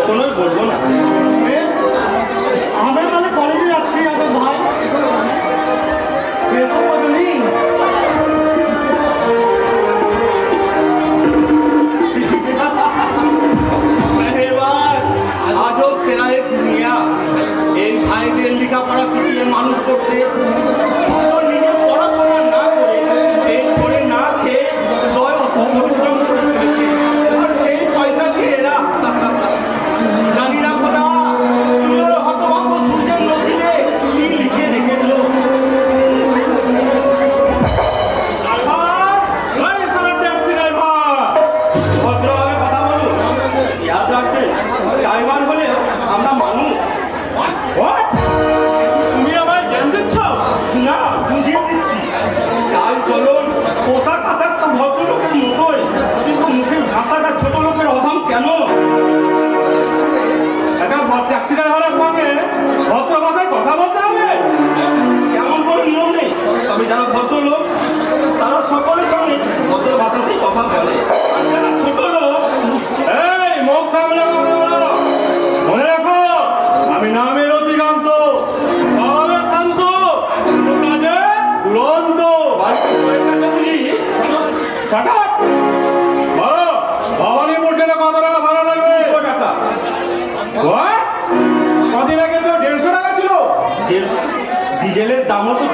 কখনোই বলব না। আমরা তাহলে কলেজে যাচ্ছি আগে ভাই। আজও তেরা এক দুনিয়া। এই ভাইদের লেখাপড়া শিখিয়ে মানুষ করতে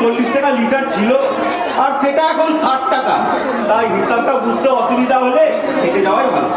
চল্লিশ টাকা লিটার ছিল, আর সেটা এখন ষাট টাকা। তাই হিসাবটা বুঝতে অসুবিধা হলে হেঁটে যাওয়াই ভালো।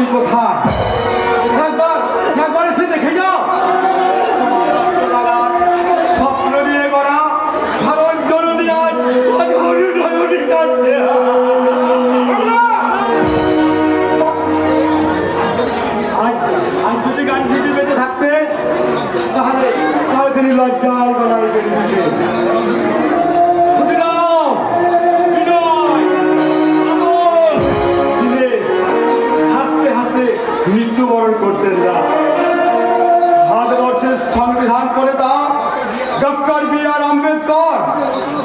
আমি কোথায়? একবার একবার এসে দেখে যাও।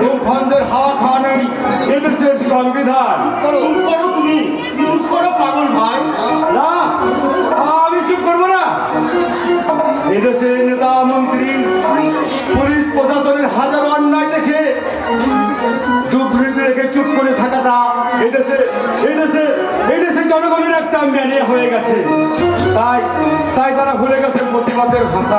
লোকভন্ডের হাওয়া খাওয়ানোই এদেশের সংবিধান। চুপ করো তুমি। চুপ করো পাগল ভাই। না আমি চুপ করব না। এদেশের নেতা মন্ত্রী পুলিশ প্রশাসনের হাজারো অন্যায় দেখে দুর্নীতি রেখে চুপ করে থাকাটা এদেশে এদেশে এদেশে জনগণের একটা ম্যানিয়া হয়ে গেছে। তাই তাই তারা ভুলে গেছে প্রতিবাদের ভাষা।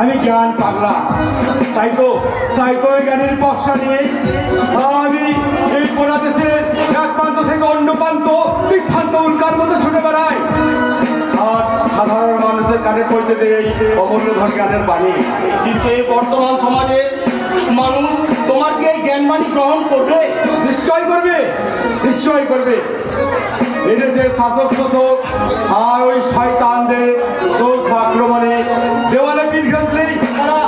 আমি আমি জ্ঞান পাগলা। তাই তো তাই তো এই জ্ঞানের বর্ষা নিয়ে আমি এই পোড়া দেশে এক প্রান্ত থেকে অন্য প্রান্ত বিভ্রান্ত উল্কার মতো ছুটে বেড়ায় সাধারণ মানুষের কানে পড়তে দেয় অমূল্য ধর জ্ঞানের বাণী। কিন্তু এই বর্তমান সমাজে মানুষ সম্মানী গ্রহণ করবে, নিশ্চয় করবে নিশ্চয় করবে। এদের যে শাসক শোষক আর ওই শয়তানদের চোখ আক্রমণে দেওয়ালে পিঠ তারা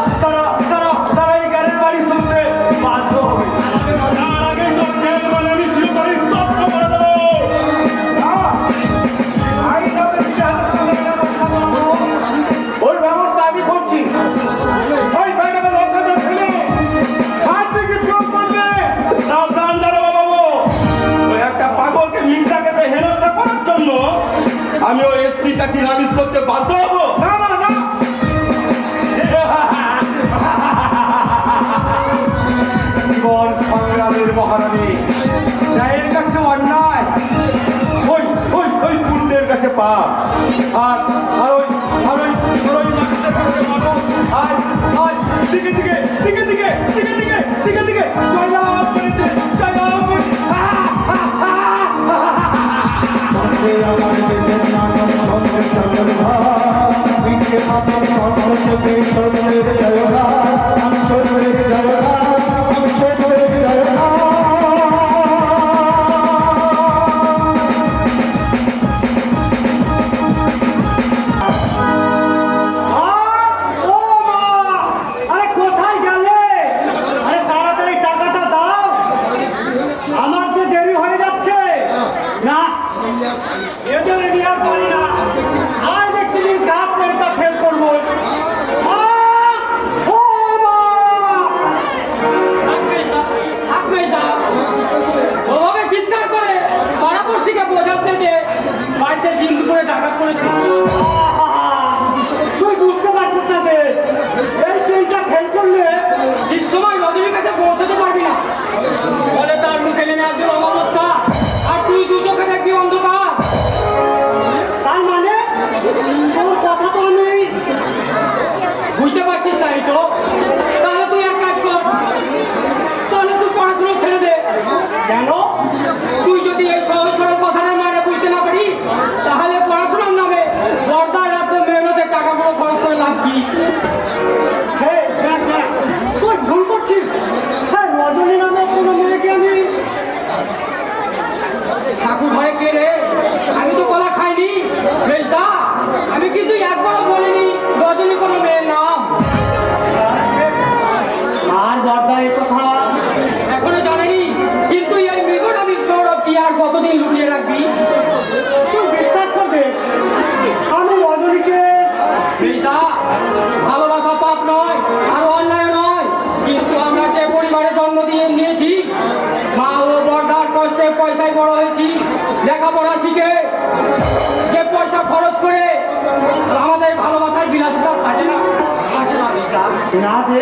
না যে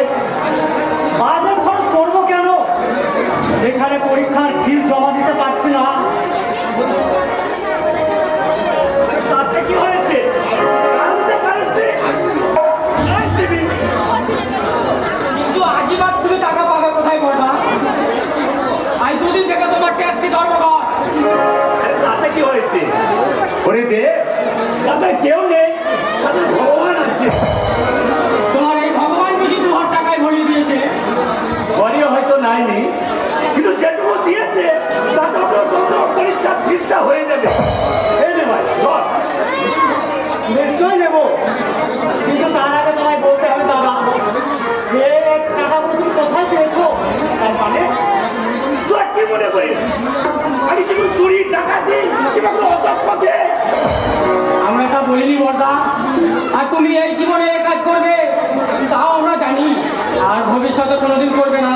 বাজার খরচ করব কেন? যেখানে পরীক্ষার ফিস জমা দিতে পারছি না। তাতে কি হয়েছে? কিন্তু টাকা কোথায় দুদিন তোমার তাতে কি হয়েছে? কেউ নেই ভগবান আছে। দিয়েছে তাতে পরীক্ষা ফিসটা হয়ে যাবে। এই রে ভাই নিশ্চয়ই নেব। কিন্তু তার আগে তোমায় বলতে হবে, দাদা, যে টাকা তুমি কোথায় পেয়েছ? তার মানে? কি মনে করিস? আমি কিন্তু চুরি টাকা দিই কিংবা কোনো অসৎ পথে? আমরা তা বলিনি, বর্দা। আর তুমি এই জীবনে কাজ করবে, তাও আমরা জানি। আর ভবিষ্যতে কোনোদিন করবে না।